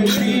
હવે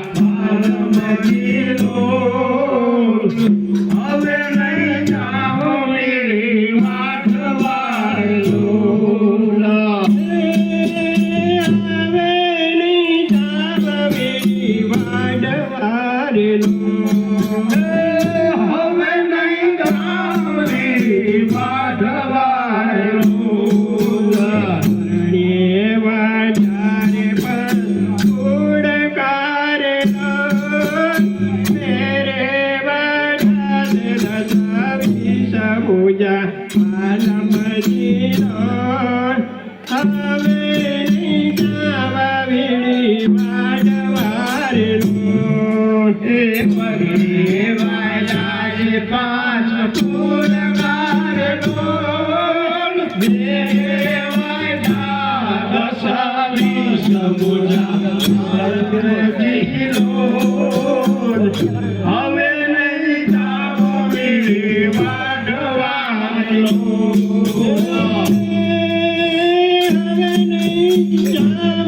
I'm a you. પાંચ ફૂલ મેરે વાયા દશાવી સમુજા જીલો હવે નહીં જાઓ વીરી વાઢવાલો હવે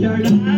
Darling.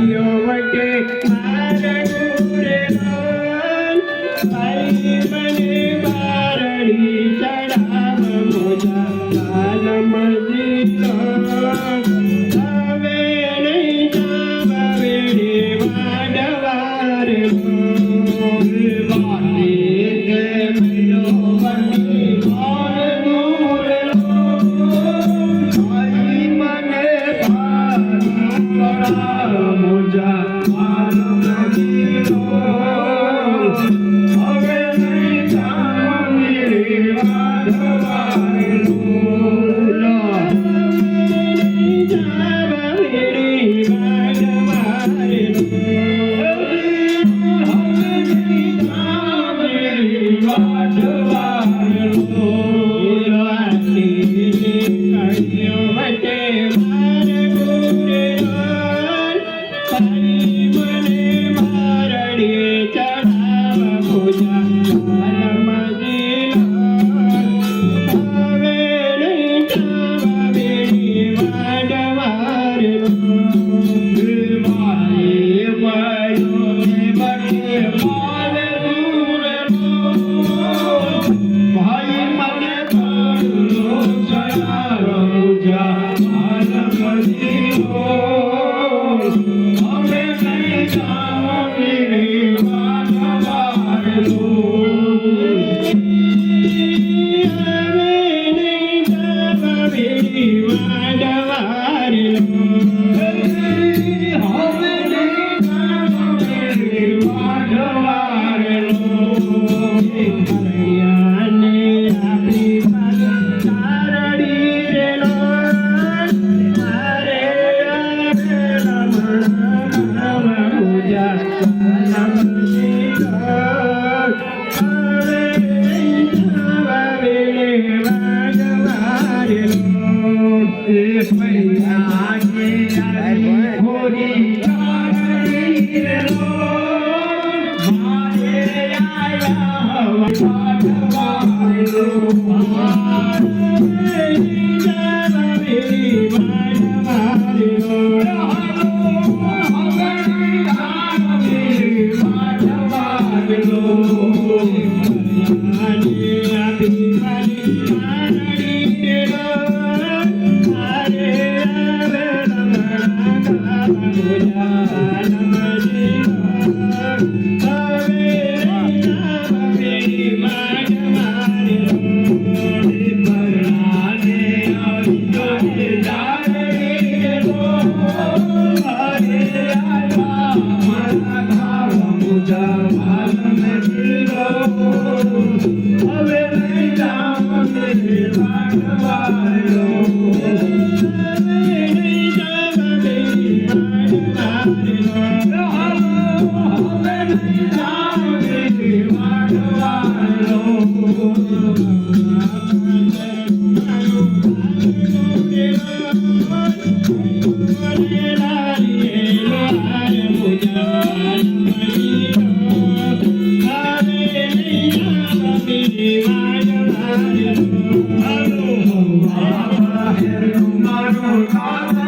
Thank you. i Thank you.